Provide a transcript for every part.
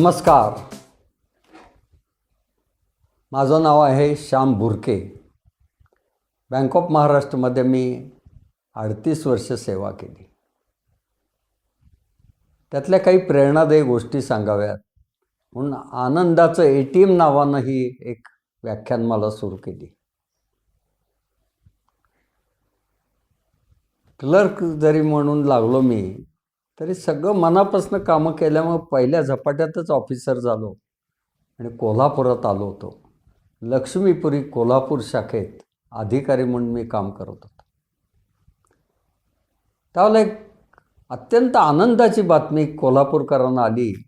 नमस्कार. माझं नाव आहे श्याम बुरके. बँक ऑफ महाराष्ट्रमध्ये मी अडतीस वर्ष सेवा केली. त्यातल्या काही प्रेरणादायी गोष्टी सांगाव्यात. म्हणून आनंदाचं ए टी एम नावानं ही एक व्याख्यान मला सुरू केली. क्लर्क जरी म्हणून लागलो मी तरी सगळं मनापासून कामं केल्यामुळं पहिल्या झपाट्यातच ऑफिसर झालो. आणि कोल्हापुरात आलो होतो. लक्ष्मीपुरी कोल्हापूर शाखेत अधिकारी म्हणून मी काम करत होतो. त्यावेळेला एक अत्यंत आनंदाची बातमी कोल्हापूरकरांना आली.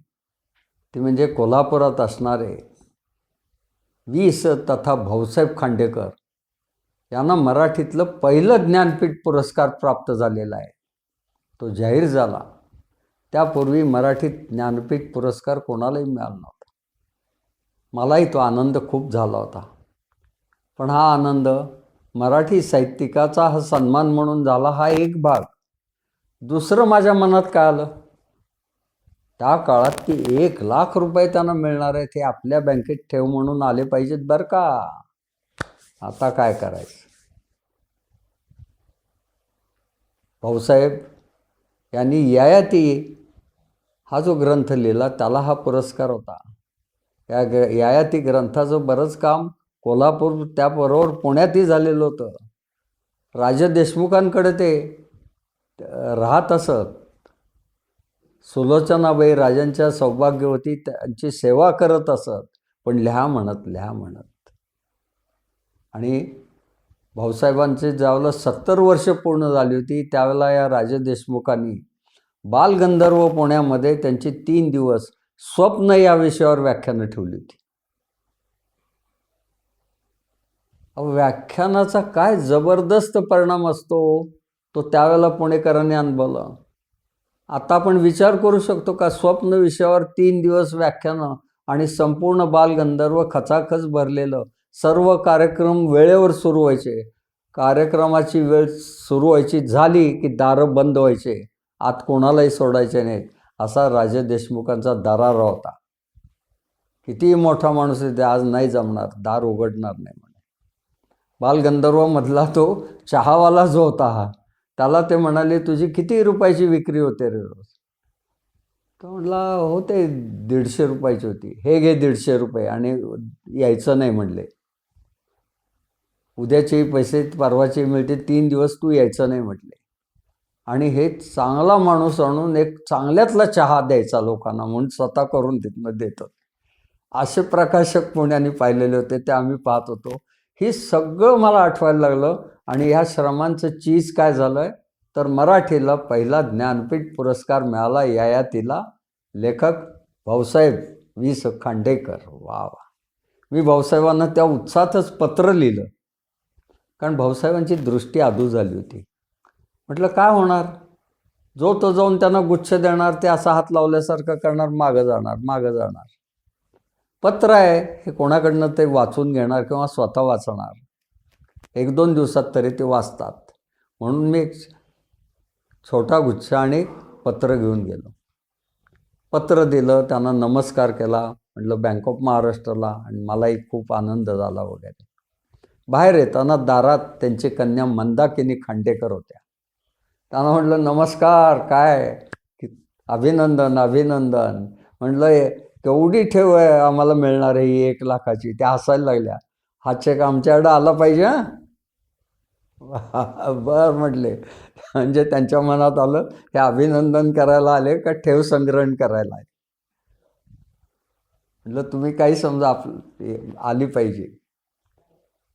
ती म्हणजे कोल्हापुरात असणारे वी स तथा भाऊसाहेब खांडेकर यांना मराठीतलं पहिलं ज्ञानपीठ पुरस्कार प्राप्त झालेला आहे. तो जाहीर झाला. त्यापूर्वी मराठीत ज्ञानपीठ पुरस्कार कोणालाही मिळाला नव्हता. मलाही तो आनंद खूप झाला होता. पण हा आनंद मराठी साहित्यिकाचा हा सन्मान म्हणून झाला हा एक भाग. दुसरं माझ्या मनात काय आलं? त्या काळात की एक लाख रुपये त्यांना मिळणार आहेत हे आपल्या बँकेत ठेव म्हणून आले पाहिजेत बरं का? आता काय करायचं? भाऊसाहेब यांनी ययाती हा जो ग्रंथ लिहिला त्याला हा पुरस्कार होता. या ग यायाती ग्रंथाचं बरंच काम कोल्हापूर त्याबरोबर पुण्यातही झालेलं होतं. राजा देशमुखांकडे ते राहत असत. सुलोचनाबाई राजांच्या सौभाग्यवती त्यांची सेवा करत असत. पण लिहा म्हणत लिहा म्हणत. आणि भाऊसाहेबांचे ज्यावेळेला सत्तर वर्ष पूर्ण झाली होती त्यावेळेला या राजे देशमुखांनी बालगंधर्व पुण्यामध्ये त्यांची तीन दिवस स्वप्न या विषयावर व्याख्यानं ठेवली होती. व्याख्यानाचा काय जबरदस्त परिणाम असतो? तो त्यावेळेला पुणेकरांनी अनुभवला. आता आपण विचार करू शकतो का स्वप्न विषयावर तीन दिवस व्याख्यानं आणि संपूर्ण बालगंधर्व खचाखच भरलेलं सर्व कार्यक्रम वेळेवर सुरू व्हायचे? कार्यक्रमाची वेळ सुरू व्हायची झाली की दारं बंद व्हायचे? आत कोणालाही सोडायचे नाहीत असा राजे देशमुखांचा दरारा होता. कितीही मोठा माणूस आहे ते आज नाही जमणार दार उघडणार नाही म्हणे. बालगंधर्वमधला तो चहावाला जो होता हा त्याला ते म्हणाले तुझी किती रुपयाची विक्री होते रे रोज? तो म्हटला होते दीडशे रुपयाची होती. हे घे दीडशे रुपये. आणि यायचं नाही म्हणले. उद्याचे पैसे परवाचे मिळते तीन दिवस तू यायचं नाही म्हटले. आणि हे चांगला माणूस आणून एक चांगल्यातला चहा द्यायचा लोकांना म्हणून स्वतः करून तिथनं देतात. असे प्रकाशक पुण्याने पाहिलेले होते ते आम्ही पाहत होतो. हे सगळं मला आठवायला लागलं आणि ह्या श्रमांचं चीज काय झालं आहे तर मराठीला पहिला ज्ञानपीठ पुरस्कार मिळाला ययातीला लेखक भाऊसाहेब वी स. खांडेकर. वा वा. मी भाऊसाहेबांना त्या उत्साहातच पत्र लिहिलं. कारण भाऊसाहेबांची दृष्टी आदू झाली होती. म्हटलं काय होणार? जो तो जाऊन त्यांना गुच्छ देणार ते असा हात लावल्यासारखं करणार मागं जाणार मागं जाणार. पत्र आहे हे कोणाकडनं ते वाचून घेणार किंवा स्वतः वाचणार. एक दोन दिवसात तरी ते वाचतात. म्हणून मी एक छोटा गुच्छ आणि पत्र घेऊन गेलो. पत्र दिलं त्यांना नमस्कार केला म्हटलं बँक ऑफ महाराष्ट्राला आणि मलाही खूप आनंद झाला वगैरे. बाहेर येताना दारात त्यांची कन्या मंदाकिनी खांडेकर होत्या. त्यांना म्हटलं नमस्कार काय? अभिनंदन अभिनंदन. म्हटलं केवढी ठेव आहे आम्हाला मिळणार आहे ही एक लाखाची? त्या हसायला लागल्या. हा चेक आमच्याकडं आला पाहिजे बरं म्हटले. म्हणजे त्यांच्या मनात आलं हे अभिनंदन करायला आले का ठेव संग्रहण करायला आले? म्हटलं तुम्ही काही समजा आप आली पाहिजे.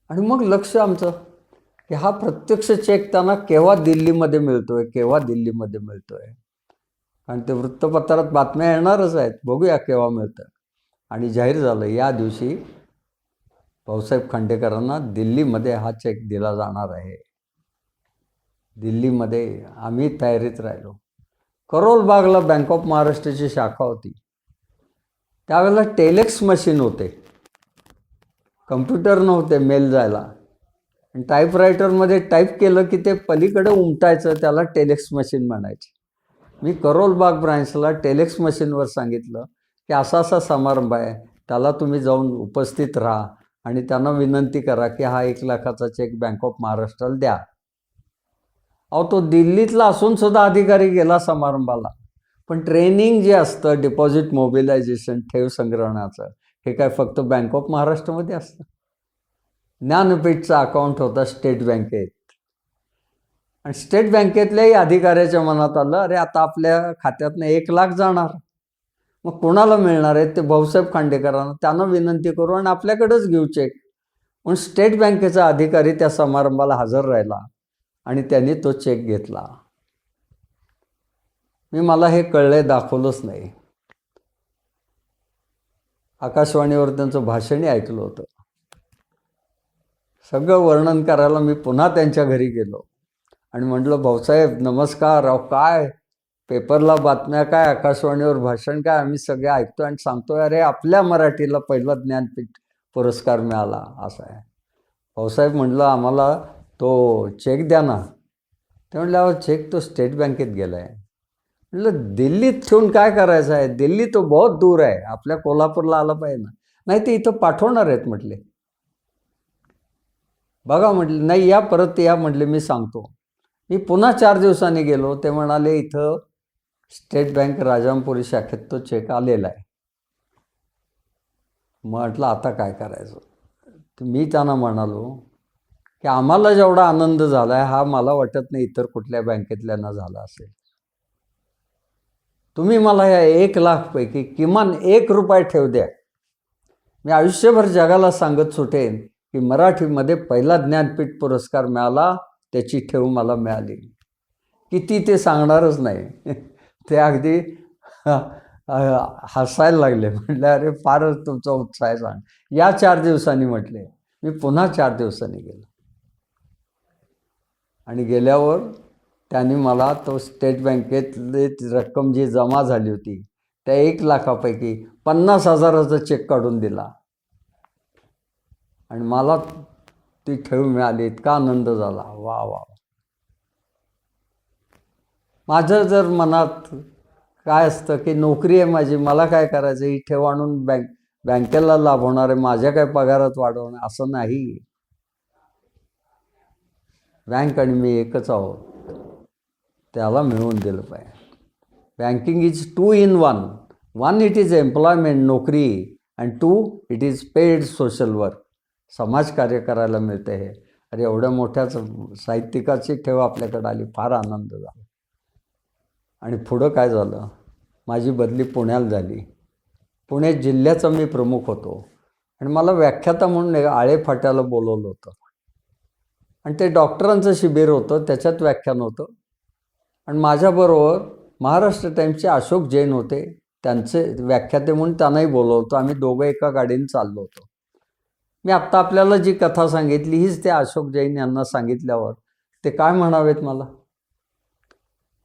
आणि मग लक्ष आमचं. की हा प्रत्यक्ष चेक त्यांना केव्हा दिल्लीमध्ये मिळतोय केव्हा दिल्लीमध्ये मिळतोय. कारण ते वृत्तपत्रात बातम्या येणारच आहेत बघूया केव्हा मिळतं. आणि जाहीर झालं या दिवशी भाऊसाहेब खांडेकरांना दिल्लीमध्ये हा चेक दिला जाणार आहे. दिल्लीमध्ये आम्ही तयारीत राहिलो. करोलबागला बँक ऑफ महाराष्ट्राची शाखा होती. त्यावेळेला टेलेक्स मशीन होते. कम्प्युटर नव्हते मेल जायला. आणि टाईपरायटरमध्ये टाईप केलं की ते पलीकडे उमटायचं त्याला टेलेक्स मशीन म्हणायचे. मी करोलबाग ब्रांचला टेलेक्स मशीनवर सांगितलं की असा असा समारंभ आहे त्याला तुम्ही जाऊन उपस्थित राहा आणि त्यांना विनंती करा की हा एक लाखाचा चेक बँक ऑफ महाराष्ट्राला द्या. अहो तो दिल्लीतला असून सुद्धा अधिकारी गेला समारंभाला. पण ट्रेनिंग जे असतं डिपॉझिट मोबिलायझेशन ठेव संग्रहणाचं हे काय फक्त बँक ऑफ महाराष्ट्रामध्ये असतं? ज्ञानपीठचा अकाउंट होता स्टेट बँकेत आणि स्टेट बँकेतल्याही अधिकाऱ्याच्या मनात आलं अरे आता आपल्या खात्यातनं एक लाख जाणार. मग कोणाला मिळणार आहेत ते भाऊसाहेब खांडेकरांना त्यांना विनंती करू आणि आपल्याकडेच घेऊ चेक म्हणून स्टेट बँकेचा अधिकारी त्या समारंभाला हजर राहिला आणि त्यांनी तो चेक घेतला. मी मला हे कळलंय दाखवलंच नाही. आकाशवाणीवर त्यांचं भाषणही ऐकलं होतं. सगळं वर्णन करायला मी पुन्हा त्यांच्या घरी गेलो. आणि म्हटलं भाऊसाहेब नमस्कार अहो काय? पेपरला बातम्या काय? आकाशवाणीवर भाषण काय? आम्ही सगळे ऐकतो आणि सांगतो अरे आपल्या मराठीला पहिला ज्ञानपीठ पुरस्कार मिळाला असा आहे. भाऊसाहेब म्हटलं आम्हाला तो चेक द्या ना. ते म्हटल्यावर चेक तो स्टेट बँकेत गेला आहे म्हटलं दिल्लीत ठेवून काय करायचं आहे? दिल्ली तो बहुत दूर आहे आपल्या कोल्हापूरला आला पाहिजे ना. नाही ते इथं पाठवणार आहेत म्हटले. बघा म्हटले नाही या परत या म्हटले मी सांगतो. मी पुन्हा चार दिवसांनी गेलो ते म्हणाले इथं स्टेट बँक राजामपुरी शाखेत तो चेक आलेला आहे. म्हटलं आता काय करायचं? मी त्यांना म्हणालो की आम्हाला जेवढा आनंद झाला आहे हा मला वाटत नाही इतर कुठल्या बँकेतल्यांना झाला असेल. तुम्ही मला या एक लाखपैकी किमान एक रुपये ठेव द्या. मी आयुष्यभर जगाला सांगत सुटेन. की मराठीमध्ये पहिला ज्ञानपीठ पुरस्कार मिळाला त्याची ठेव मला मिळाली. किती ते सांगणारच नाही. ते अगदी हसायला लागले. म्हटलं अरे फारच तुमचा उत्साह सांग. या चार दिवसांनी म्हटले. मी पुन्हा चार दिवसांनी गेलो. आणि गेल्यावर त्यांनी मला तो स्टेट बँकेतली रक्कम जी जमा झाली होती त्या एक लाखापैकी पन्नास हजाराचा चेक काढून दिला. आणि मला ती ठेव मिळाली इतका आनंद झाला. वा वा माझं जर मनात काय असतं की नोकरी आहे माझी मला काय करायचं? ही ठेव आणून बँक बँकेला लाभ होणार आहे माझ्या काय पगारात वाढवणं असं नाही. बँक आणि मी एकच आहोत. त्याला मिळवून दिलं पाहिजे. Banking is two in one. One it is employment नोकरी. And two it is paid social work. समाजकार्य करायला मिळते हे. अरे एवढ्या मोठ्याच साहित्यिकाची ठेव आपल्याकडे आली फार आनंद झाला. आणि पुढं काय झालं? माझी बदली पुण्याला झाली. पुणे जिल्ह्याचा मी प्रमुख होतो. आणि मला व्याख्याता म्हणून आळे फाट्याला बोलवलं होतं. आणि ते डॉक्टरांचं शिबिर होतं त्याच्यात व्याख्यान होतं. आणि माझ्याबरोबर महाराष्ट्र टाईम्सचे अशोक जैन होते. त्यांचे व्याख्याते म्हणून त्यांनाही बोलवलं होतं. आम्ही दोघं एका गाडीने चाललो होतो. मी आत्ता आपल्याला जी कथा सांगितली हीच त्या अशोक जैन यांना सांगितल्यावर ते काय म्हणावेत मला?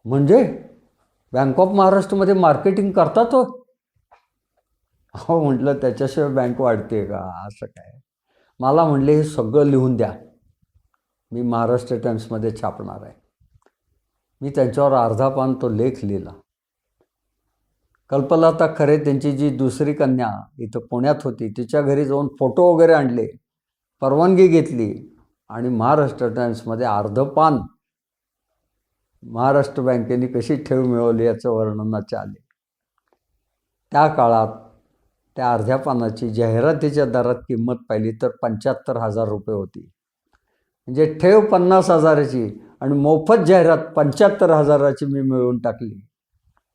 म्हणजे बँक ऑफ महाराष्ट्रमध्ये मार्केटिंग करतात हो? हो म्हटलं त्याच्याशिवाय बँक वाढते का? असं काय? मला म्हणले हे सगळं लिहून द्या. मी महाराष्ट्र टाइम्समध्ये छापणार आहे. मी त्यांच्यावर अर्धा पान तो लेख लिहिला. कल्पलता खरे त्यांची जी दुसरी कन्या इथं पुण्यात होती तिच्या घरी जाऊन फोटो वगैरे आणले परवानगी घेतली आणि महाराष्ट्र टाइम्समध्ये अर्धपान महाराष्ट्र बँकेने कशी ठेव मिळवली याचं वर्णनाचे आले. त्या काळात त्या अर्ध्या पानाची जाहिरातीच्या दरात किंमत पाहिली तर पंच्याहत्तर हजार रुपये होती. म्हणजे ठेव पन्नास हजाराची आणि मोफत जाहिरात पंच्याहत्तर हजाराची मी मिळवून टाकली.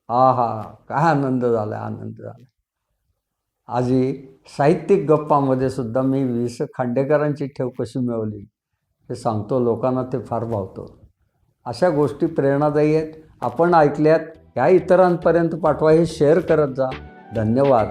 हा हा काय आनंद झाला आनंद झाला. आजी साहित्यिक गप्पामध्ये सुद्धा मी वीस खांडेकरांची ठेव कशी मिळवली हे सांगतो लोकांना ते फार भावतो. अशा गोष्टी प्रेरणादायी आहेत. आपण ऐकल्यात ह्या इतरांपर्यंत पाठवा हे शेअर करत जा. धन्यवाद.